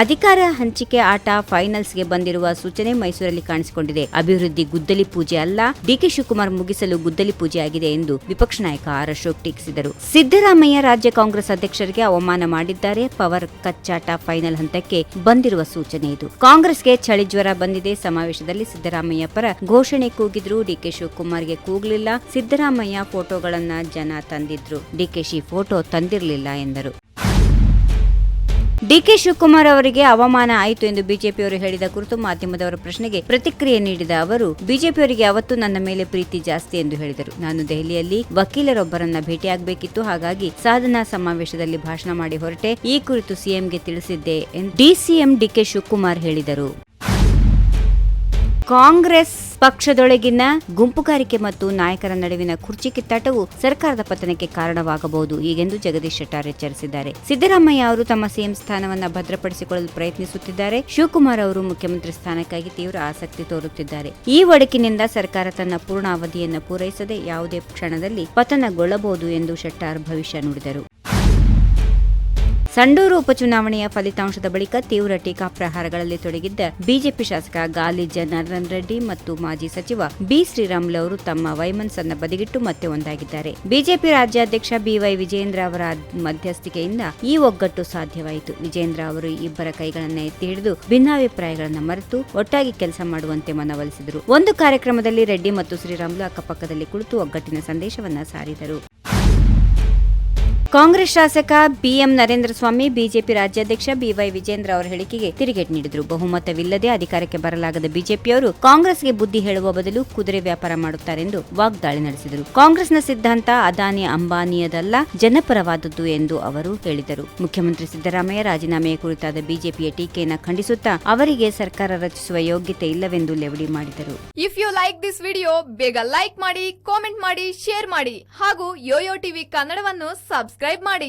ಅಧಿಕಾರ ಹಂಚಿಕೆ ಆಟ ಫೈನಲ್ಸ್ಗೆ ಬಂದಿರುವ ಸೂಚನೆ ಮೈಸೂರಲ್ಲಿ ಕಾಣಿಸಿಕೊಂಡಿದೆ. ಅಭಿವೃದ್ಧಿ ಗುದ್ದಲಿ ಪೂಜೆ ಅಲ್ಲ ಡಿಕೆ ಶಿವಕುಮಾರ್ ಮುಗಿಸಲು ಗುದ್ದಲಿ ಪೂಜೆ ಆಗಿದೆ ಎಂದು ವಿಪಕ್ಷ ನಾಯಕ ಆರ್ ಅಶೋಕ್ ಟೀಕಿಸಿದರು. ಸಿದ್ದರಾಮಯ್ಯ ರಾಜ್ಯ ಕಾಂಗ್ರೆಸ್ ಅಧ್ಯಕ್ಷರಿಗೆ ಅವಮಾನ ಮಾಡಿದ್ದಾರೆ. ಪವರ್ ಕಚ್ಚಾಟ ಫೈನಲ್ ಹಂತಕ್ಕೆ ಬಂದಿರುವ ಸೂಚನೆ ಇದು. ಕಾಂಗ್ರೆಸ್ಗೆ ಚಳಿ ಜ್ವರ ಬಂದಿದೆ. ಸಮಾವೇಶದಲ್ಲಿ ಸಿದ್ದರಾಮಯ್ಯ ಪರ ಘೋಷಣೆ ಕೂಗಿದ್ರು. ಡಿಕೆ ಶಿವಕುಮಾರ್ಗೆ ಕೂಗಲಿಲ್ಲ. ಸಿದ್ದರಾಮಯ್ಯ ಫೋಟೋಗಳನ್ನ ಜನ ತಂದಿದ್ರು. ಡಿಕೆಶಿ ಫೋಟೋ ತಂದಿರಲಿಲ್ಲ ಎಂದರು. ಡಿಕೆ ಶಿವಕುಮಾರ್ ಅವರಿಗೆ ಅವಮಾನ ಆಯಿತು ಎಂದು ಬಿಜೆಪಿಯವರು ಹೇಳಿದ ಕುರಿತು ಮಾಧ್ಯಮದವರ ಪ್ರಶ್ನೆಗೆ ಪ್ರತಿಕ್ರಿಯೆ ನೀಡಿದ ಅವರು, ಬಿಜೆಪಿಯವರಿಗೆ ಅವತ್ತು ನನ್ನ ಮೇಲೆ ಪ್ರೀತಿ ಜಾಸ್ತಿ ಎಂದು ಹೇಳಿದರು. ನಾನು ದೆಹಲಿಯಲ್ಲಿ ವಕೀಲರೊಬ್ಬರನ್ನ ಭೇಟಿಯಾಗಬೇಕಿತ್ತು. ಹಾಗಾಗಿ ಸಾಧನಾ ಸಮಾವೇಶದಲ್ಲಿ ಭಾಷಣ ಮಾಡಿ ಹೊರಟೆ. ಈ ಕುರಿತು ಸಿಎಂಗೆ ತಿಳಿಸಿದ್ದೆ ಎಂದು ಡಿಸಿಎಂ ಡಿಕೆ ಶಿವಕುಮಾರ್ ಹೇಳಿದರು. ಕಾಂಗ್ರೆಸ್ ಪಕ್ಷದೊಳಗಿನ ಗುಂಪುಗಾರಿಕೆ ಮತ್ತು ನಾಯಕರ ನಡುವಿನ ಕುರ್ಚಿ ಕಿತ್ತಾಟವು ಸರ್ಕಾರದ ಪತನಕ್ಕೆ ಕಾರಣವಾಗಬಹುದು. ಹೀಗೆಂದು ಜಗದೀಶ್ ಶೆಟ್ಟಾರ್ ಎಚ್ಚರಿಸಿದ್ದಾರೆ. ಸಿದ್ದರಾಮಯ್ಯ ಅವರು ತಮ್ಮ ಸಿಎಂ ಸ್ಥಾನವನ್ನು ಭದ್ರಪಡಿಸಿಕೊಳ್ಳಲು ಪ್ರಯತ್ನಿಸುತ್ತಿದ್ದಾರೆ. ಶಿವಕುಮಾರ್ ಅವರು ಮುಖ್ಯಮಂತ್ರಿ ಸ್ಥಾನಕ್ಕಾಗಿ ತೀವ್ರ ಆಸಕ್ತಿ ತೋರುತ್ತಿದ್ದಾರೆ. ಈ ಒಡಕಿನಿಂದ ಸರ್ಕಾರ ತನ್ನ ಪೂರ್ಣ ಅವಧಿಯನ್ನು ಪೂರೈಸದೆ ಯಾವುದೇ ಕ್ಷಣದಲ್ಲಿ ಪತನಗೊಳ್ಳಬಹುದು ಎಂದು ಶೆಟ್ಟಾರ್ ಭವಿಷ್ಯ ನುಡಿದರು. ಸಂಡೂರು ಉಪಚುನಾವಣೆಯ ಫಲಿತಾಂಶದ ಬಳಿಕ ತೀವ್ರ ಟೀಕಾ ಪ್ರಹಾರಗಳಲ್ಲಿ ತೊಡಗಿದ್ದ ಬಿಜೆಪಿ ಶಾಸಕ ಗಾಲಿ ಜನಾರ್ದನ್ ರೆಡ್ಡಿ ಮತ್ತು ಮಾಜಿ ಸಚಿವ ಬಿ ಶ್ರೀರಾಮುಲು ಅವರು ತಮ್ಮ ವೈಮನ್ಸನ್ನ ಬದಿಗಿಟ್ಟು ಮತ್ತೆ ಒಂದಾಗಿದ್ದಾರೆ. ಬಿಜೆಪಿ ರಾಜ್ಯಾಧ್ಯಕ್ಷ ಬಿವೈ ವಿಜೇಂದ್ರ ಅವರ ಮಧ್ಯಸ್ಥಿಕೆಯಿಂದ ಈ ಒಗ್ಗಟ್ಟು ಸಾಧ್ಯವಾಯಿತು. ವಿಜೇಂದ್ರ ಅವರು ಇಬ್ಬರ ಕೈಗಳನ್ನ ಎತ್ತಿ ಹಿಡಿದು ಭಿನ್ನಾಭಿಪ್ರಾಯಗಳನ್ನು ಮರೆತು ಒಟ್ಟಾಗಿ ಕೆಲಸ ಮಾಡುವಂತೆ ಮನವೊಲಿಸಿದರು. ಒಂದು ಕಾರ್ಯಕ್ರಮದಲ್ಲಿ ರೆಡ್ಡಿ ಮತ್ತು ಶ್ರೀರಾಮುಲು ಅಕ್ಕಪಕ್ಕದಲ್ಲಿ ಕುಳಿತು ಒಗ್ಗಟ್ಟಿನ ಸಂದೇಶವನ್ನ ಸಾರಿದರು. ಕಾಂಗ್ರೆಸ್ ಶಾಸಕ B M Narendra Swamy, BJP ರಾಜ್ಯಾಧ್ಯಕ್ಷ ಬಿವೈ ವಿಜೇಂದ್ರ ಅವರ ಹೇಳಿಕೆಗೆ ತಿರುಗೇಟು ನೀಡಿದರು. ಬಹುಮತವಿಲ್ಲದೆ ಅಧಿಕಾರಕ್ಕೆ ಬರಲಾಗದ ಬಿಜೆಪಿಯವರು ಕಾಂಗ್ರೆಸ್ಗೆ ಬುದ್ಧಿ ಹೇಳುವ ಬದಲು ಕುದುರೆ ವ್ಯಾಪಾರ ಮಾಡುತ್ತಾರೆಂದು ವಾಗ್ದಾಳಿ ನಡೆಸಿದರು. ಕಾಂಗ್ರೆಸ್ನ ಸಿದ್ಧಾಂತ ಅದಾನಿ ಅಂಬಾನಿಯದಲ್ಲ, ಜನಪರವಾದದ್ದು ಎಂದು ಅವರು ಹೇಳಿದರು. ಮುಖ್ಯಮಂತ್ರಿ ಸಿದ್ದರಾಮಯ್ಯ ರಾಜೀನಾಮೆಯ ಕುರಿತಾದ ಬಿಜೆಪಿಯ ಟೀಕೆಯನ್ನು ಖಂಡಿಸುತ್ತಾ ಅವರಿಗೆ ಸರ್ಕಾರ ರಚಿಸುವ ಯೋಗ್ಯತೆ ಇಲ್ಲವೆಂದು ಲೆವಡಿ ಮಾಡಿದರು. If you like this video ಬೇಗ ಲೈಕ್ ಮಾಡಿ ಕಾಮೆಂಟ್ ಮಾಡಿ ಶೇರ್ ಮಾಡಿ ಹಾಗೂ ಯೋಯೋ ಟಿವಿ ಕನ್ನಡವನ್ನು ಸಬ್ಸ್ಕ್ರೈಬ್ ಮಾಡಿ.